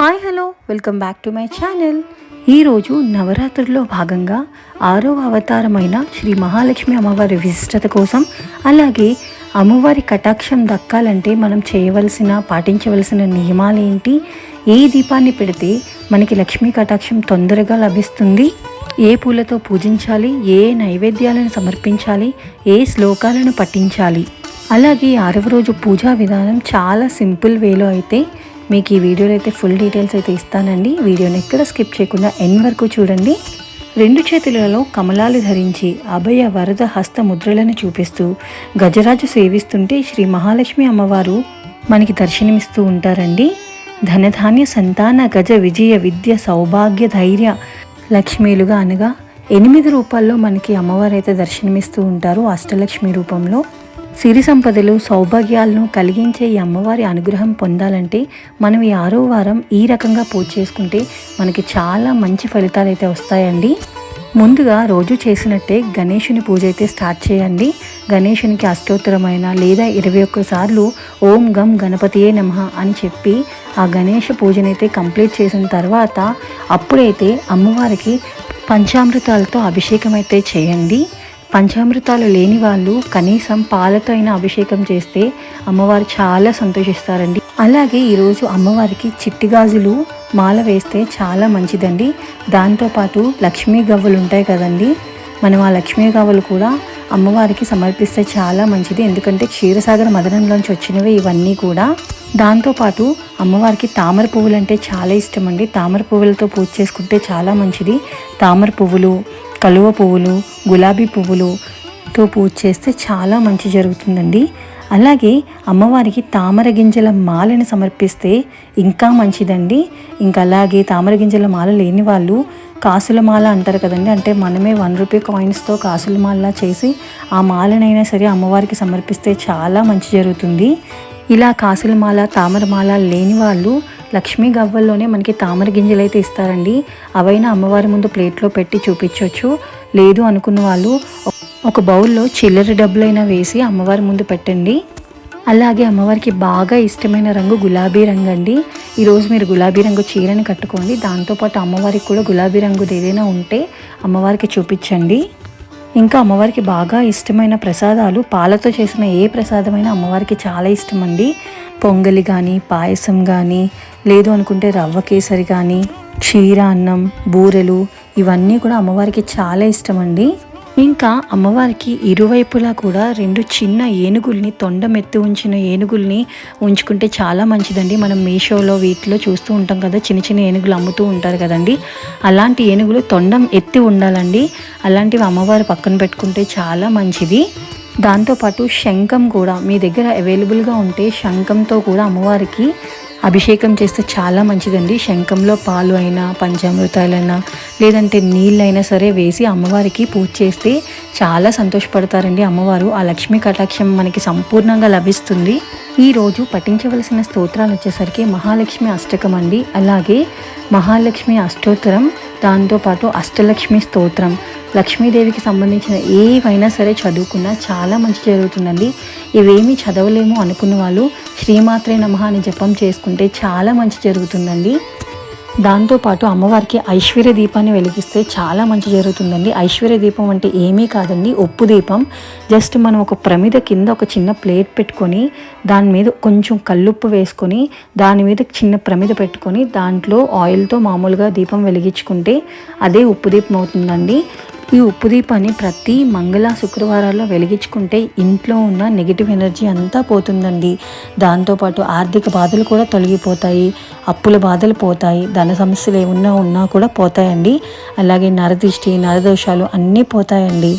Hi hello. Welcome back to my channel. ఈరోజు నవరాత్రుల్లో భాగంగా ఆరో అవతారమైన శ్రీ మహాలక్ష్మి అమ్మవారి విశిష్టత కోసం అలాగే అమ్మవారి కటాక్షం దక్కాలంటే మనం చేయవలసిన పాటించవలసిన నియమాలు ఏంటి ఏ దీపాన్ని పెడితే మనకి లక్ష్మీ కటాక్షం తొందరగా లభిస్తుంది? ఏ పూలతో పూజించాలి? ఏ నైవేద్యాలను సమర్పించాలి? ఏ శ్లోకాలను పఠించాలి? అలాగే ఆరవ రోజు పూజా విధానం చాలా సింపుల్ వేలో అయితే మీకు ఈ వీడియోలో అయితే ఫుల్ డీటెయిల్స్ అయితే ఇస్తానండి. వీడియోని ఎక్కడ స్కిప్ చేయకుండా ఎన్ వరకు చూడండి. రెండు చేతులలో కమలాలు ధరించి అభయ వరద హస్త ముద్రలను చూపిస్తూ గజరాజు సేవిస్తుంటే శ్రీ మహాలక్ష్మి అమ్మవారు మనకి దర్శనమిస్తూ ఉంటారండి. ధనధాన్య సంతాన గజ విజయ విద్య సౌభాగ్య ధైర్య లక్ష్మీలుగా అనగా ఎనిమిది రూపాల్లో మనకి అమ్మవారు అయితే దర్శనమిస్తూ ఉంటారు అష్టలక్ష్మి రూపంలో. సిరి సంపదలు సౌభాగ్యాలను కలిగించే ఈ అమ్మవారి అనుగ్రహం పొందాలంటే మనం ఈ ఆరో వారం ఈ రకంగా పూజ చేసుకుంటే మనకి చాలా మంచి ఫలితాలు అయితే వస్తాయండి. ముందుగా రోజు చేసినట్టే గణేషుని పూజ అయితే స్టార్ట్ చేయండి. గణేషునికి అష్టోత్తరమైన లేదా ఇరవై ఒక్కసార్లు ఓం గం గణపతియే నమ అని చెప్పి ఆ గణేష పూజనైతే కంప్లీట్ చేసిన తర్వాత అప్పుడైతే అమ్మవారికి పంచామృతాలతో అభిషేకం అయితే చేయండి. పంచామృతాలు లేని వాళ్ళు కనీసం పాలతో అయినా అభిషేకం చేస్తే అమ్మవారు చాలా సంతోషిస్తారండి. అలాగే ఈరోజు అమ్మవారికి చిట్టి గాజులు మాల వేస్తే చాలా మంచిదండి. దాంతోపాటు లక్ష్మీ గవ్వలు ఉంటాయి కదండి. మనం ఆ లక్ష్మీ గవ్వలు కూడా అమ్మవారికి సమర్పిస్తే చాలా మంచిది. ఎందుకంటే క్షీరసాగర మదనంలోంచి వచ్చినవి ఇవన్నీ కూడా. దాంతోపాటు అమ్మవారికి తామర పువ్వులు అంటే చాలా ఇష్టం అండి తామర పువ్వులతో పూజ చేసుకుంటే చాలా మంచిది. తామర పువ్వులు కలువ పువ్వులు గులాబీ పువ్వులుతో పూజ చేస్తే చాలా మంచి జరుగుతుందండి. అలాగే అమ్మవారికి తామర గింజల మాలని సమర్పిస్తే ఇంకా మంచిదండి. ఇంకా అలాగే తామర గింజల మాల లేని వాళ్ళు కాసుల మాల అంటారు కదండి. అంటే మనమే వన్ రూపీ కాయిన్స్తో కాసుల మాల చేసి ఆ మాలనైనా సరే అమ్మవారికి సమర్పిస్తే చాలా మంచి జరుగుతుంది. ఇలా కాసుల మాల తామర మాల లేని వాళ్ళు లక్ష్మీ గవ్వల్లోనే మనకి తామర గింజలు అయితే ఇస్తారండి. అవైనా అమ్మవారి ముందు ప్లేట్లో పెట్టి చూపించవచ్చు లేదు అనుకున్న వాళ్ళు ఒక బౌల్లో చిల్లర డబ్బులైనా వేసి అమ్మవారి ముందు పెట్టండి. అలాగే అమ్మవారికి బాగా ఇష్టమైన రంగు గులాబీ రంగు అండి ఈరోజు మీరు గులాబీ రంగు చీరని కట్టుకోండి. దాంతోపాటు అమ్మవారికి కూడా గులాబీ రంగుది ఏదైనా ఉంటే అమ్మవారికి చూపించండి. ఇంకా అమ్మవారికి బాగా ఇష్టమైన ప్రసాదాలు పాలతో చేసిన ఏ ప్రసాదమైనా అమ్మవారికి చాలా ఇష్టం అండి పొంగలి కానీ పాయసం కానీ లేదు అనుకుంటే రవ్వ కేసరి కానీ క్షీర అన్నం బూరెలు ఇవన్నీ కూడా అమ్మవారికి చాలా ఇష్టం అండి ఇంకా అమ్మవారికి ఇరువైపులా కూడా రెండు చిన్న ఏనుగుల్ని తొండమెత్తి ఉంచిన ఏనుగుల్ని ఉంచుకుంటే చాలా మంచిదండి. మనం మీషోలో వీటిలో చూస్తూ ఉంటాం కదా చిన్న చిన్న ఏనుగులు అమ్ముతూ ఉంటారు కదండి. అలాంటి ఏనుగులు తొండం ఎత్తి ఉండాలండి. అలాంటివి అమ్మవారు పక్కన పెట్టుకుంటే చాలా మంచిది. దాంతోపాటు శంఖం కూడా మీ దగ్గర అవైలబుల్గా ఉంటే శంఖంతో కూడా అమ్మవారికి అభిషేకం చేస్తే చాలా మంచిదండి. శంఖంలో పాలు అయినా పంచామృతాలైనా లేదంటే నీళ్ళైనా సరే వేసి అమ్మవారికి పూజ చేస్తే చాలా సంతోషపడతారండి అమ్మవారు. ఆ లక్ష్మీ కటాక్షం మనకి సంపూర్ణంగా లభిస్తుంది. ఈరోజు పఠించవలసిన స్తోత్రాలు వచ్చేసరికి మహాలక్ష్మి అష్టకం అండి. అలాగే మహాలక్ష్మి అష్టోత్తరం దాంతోపాటు అష్టలక్ష్మి స్తోత్రం. లక్ష్మీదేవికి సంబంధించిన ఏవైనా సరే చదువుకున్నా చాలా మంచి జరుగుతుందండి. ఇవేమీ చదవలేము అనుకున్న వాళ్ళు శ్రీమాత్రే నమ అని జపం చేసుకుంటే చాలా మంచి జరుగుతుందండి. దాంతోపాటు అమ్మవారికి ఐశ్వర్య దీపాన్ని వెలిగిస్తే చాలా మంచి జరుగుతుందండి. ఐశ్వర్య దీపం అంటే ఏమీ కాదండి ఉప్పు దీపం. జస్ట్ మనం ఒక ప్రమిద కింద ఒక చిన్న ప్లేట్ పెట్టుకొని దాని మీద కొంచెం కల్లుప్పు వేసుకొని దాని మీద చిన్న ప్రమిద పెట్టుకొని దాంట్లో ఆయిల్తో మామూలుగా దీపం వెలిగించుకుంటే అదే ఉప్పు దీపం అవుతుందండి. ఈ ఉప్పు దీపాన్ని ప్రతి మంగళ శుక్రవారాల్లో వెలిగించుకుంటే ఇంట్లో ఉన్న నెగిటివ్ ఎనర్జీ అంతా పోతుందండి. దాంతోపాటు ఆర్థిక బాధలు కూడా తొలగిపోతాయి. అప్పుల బాధలు పోతాయి. ధన సమస్యలు ఏమున్నా ఉన్నా కూడా పోతాయండి. అలాగే నరదిష్టి నరదోషాలు అన్నీ పోతాయండి.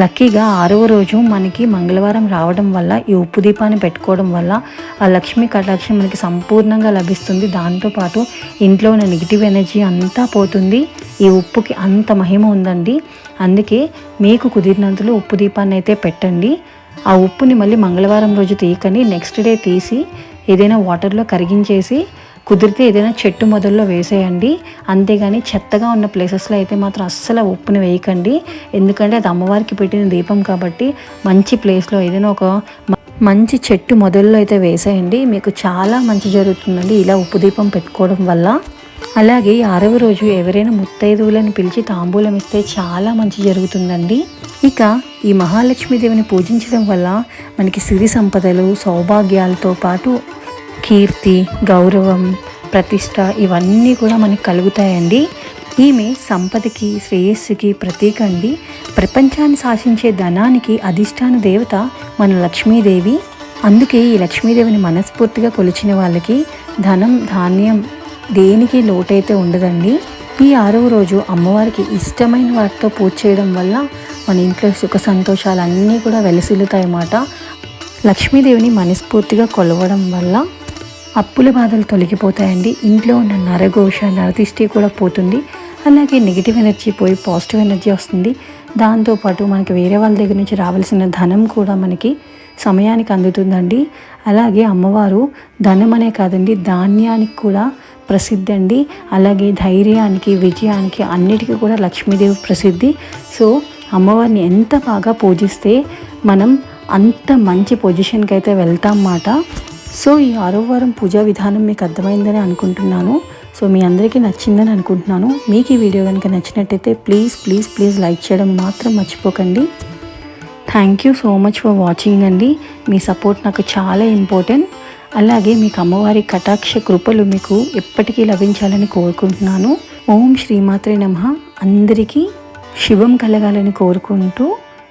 లక్కీగా ఆరవ రోజు మనకి మంగళవారం రావడం వల్ల ఈ ఉప్పు దీపాన్ని పెట్టుకోవడం వల్ల ఆ లక్ష్మీ కటాక్షం మనకి సంపూర్ణంగా లభిస్తుంది. దాంతోపాటు ఇంట్లో ఉన్న నెగిటివ్ ఎనర్జీ అంతా పోతుంది. ఈ ఉప్పుకి అంత మహిమ ఉందండి. అందుకే మీకు కుదిరినంతలో ఉప్పు దీపాన్ని అయితే పెట్టండి. ఆ ఉప్పుని మళ్ళీ మంగళవారం రోజు తీయకని నెక్స్ట్ డే తీసి ఏదైనా వాటర్లో కరిగించేసి కుదిరితే ఏదైనా చెట్టు మొదల్లో వేసేయండి. అంతేగాని చెత్తగా ఉన్న ప్లేసెస్లో అయితే మాత్రం అస్సలు ఉప్పుని వేయకండి. ఎందుకంటే అది అమ్మవారికి పెట్టిన దీపం కాబట్టి మంచి ప్లేస్లో ఏదైనా ఒక మంచి చెట్టు మొదల్లో అయితే వేసేయండి. మీకు చాలా మంచి జరుగుతుందండి ఇలా ఉప్పు దీపం పెట్టుకోవడం వల్ల. అలాగే ఆరవ రోజు ఎవరైనా ముత్తైదువులను పిలిచి తాంబూలం ఇస్తే చాలా మంచి జరుగుతుందండి. ఇక ఈ మహాలక్ష్మీదేవిని పూజించడం వల్ల మనకి సిరి సంపదలు సౌభాగ్యాలతో పాటు కీర్తి గౌరవం ప్రతిష్ట ఇవన్నీ కూడా మనకు కలుగుతాయండి. ఈమె సంపదకి శ్రేయస్సుకి ప్రతీక అండి ప్రపంచాన్ని శాసించే ధనానికి అధిష్టాన దేవత మన లక్ష్మీదేవి. అందుకే ఈ లక్ష్మీదేవిని మనస్ఫూర్తిగా కొలిచిన వాళ్ళకి ధనం ధాన్యం దేనికి లోటైతే ఉండదండి. ఈ ఆరవ రోజు అమ్మవారికి ఇష్టమైన వాటితో పూజ చేయడం వల్ల మన ఇంట్లో సుఖ సంతోషాలు అన్నీ కూడా వెలసిల్లుతాయి అన్నమాట లక్ష్మీదేవిని మనస్ఫూర్తిగా కొలవడం వల్ల అప్పుల బాధలు తొలగిపోతాయండి. ఇంట్లో ఉన్న నరఘోష నరదిష్టి కూడా పోతుంది. అలాగే నెగిటివ్ ఎనర్జీ పోయి పాజిటివ్ ఎనర్జీ వస్తుంది. దాంతోపాటు మనకి వేరే వాళ్ళ దగ్గర నుంచి రావాల్సిన ధనం కూడా మనకి సమయానికి అందుతుందండి. అలాగే అమ్మవారు ధనం అనే కాదండి ధాన్యానికి కూడా ప్రసిద్ధి అండి. అలాగే ధైర్యానికి విజయానికి అన్నిటికీ కూడా లక్ష్మీదేవి ప్రసిద్ధి. సో అమ్మవారిని ఎంత బాగా పూజిస్తే మనం అంత మంచి పొజిషన్కి అయితే వెళ్తాం అన్నమాట సో ఈ ఆరో వారం పూజా విధానం మీకు అర్థమైందని అనుకుంటున్నాను. సో మీ అందరికీ నచ్చిందని అనుకుంటున్నాను. మీకు ఈ వీడియో కనుక నచ్చినట్టయితే ప్లీజ్ ప్లీజ్ ప్లీజ్ లైక్ చేయడం మాత్రం మర్చిపోకండి. Thank you so much for watching అండి. మీ సపోర్ట్ నాకు చాలా ఇంపార్టెంట్ అలాగే మీకు అమ్మవారి కటాక్ష కృపలు మీకు ఎప్పటికీ లభించాలని కోరుకుంటున్నాను. ఓం శ్రీమాత్రే నమ. అందరికీ శుభం కలగాలని కోరుకుంటూ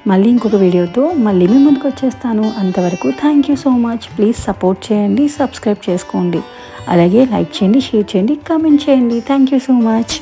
మళ్ళీ ఇంకొక వీడియోతో మళ్ళీ మీ ముందుకు వచ్చేస్తాను. అంతవరకు thank you so much please support చేయండి సబ్స్క్రైబ్ చేసుకోండి. అలాగే లైక్ చేయండి షేర్ చేయండి కామెంట్ చేయండి. Thank you so much